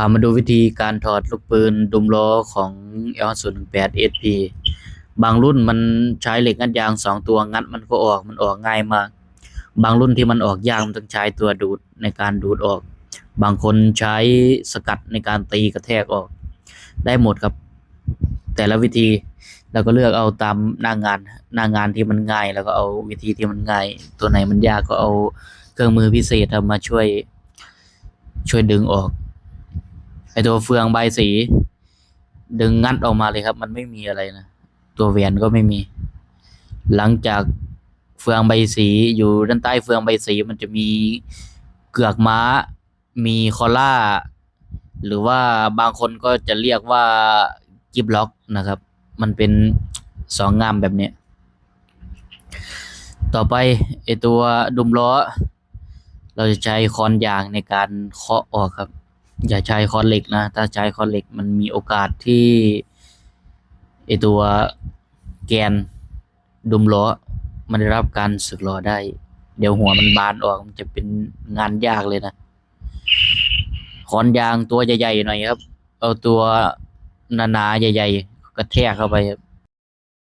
พามาดูวิธีการถอดลูกปืนดุมล้อของ L018 SP บางรุ่นมันใช้เหล็กงัดยางสองตัวงัดมันก็ออกมันออกง่ายมาก บางรุ่นที่มันออกยากมันต้องใช้ตัวดูดในการดูดออก บางคนใช้สกัดในการตีกระแทกออก ได้หมดครับ แต่ละวิธีเราก็เลือกเอาตามหน้างานหน้างานที่มันง่าย แล้วก็เอาวิธีที่มันง่าย ตัวไหนมันยากก็เอาเครื่องมือพิเศษเอามาช่วยช่วยดึงออก ตัวเฟืองใบสี ดึงงัดออกมาเลยครับ มันไม่มีอะไรนะ ตัวแหวนก็ไม่มี หลังจากเฟืองใบสีอยู่ด้านใต้เฟืองใบสีมันจะมีเกือกม้า มีคอล่า หรือว่าบางคนก็จะเรียกว่ากิบล็อกนะครับ มันเป็นสองงามแบบเนี้ยต่อไปไอตัวดุมล้อ เราจะใช้ค้อนยางในการเคาะออกครับ อย่าใช้คอนเหล็กนะ ถ้าใช้คอนเหล็กมันมีโอกาสที่ไอตัวแกนดุมล้อ มันได้รับการสึกหรอได้ เดี๋ยวหัวมันบานออกมันจะเป็นงานยากเลยนะคอนยางตัวใหญ่ๆหน่อยครับ เอาตัวหนาๆใหญ่ ๆ กระแทกเข้าไปครับ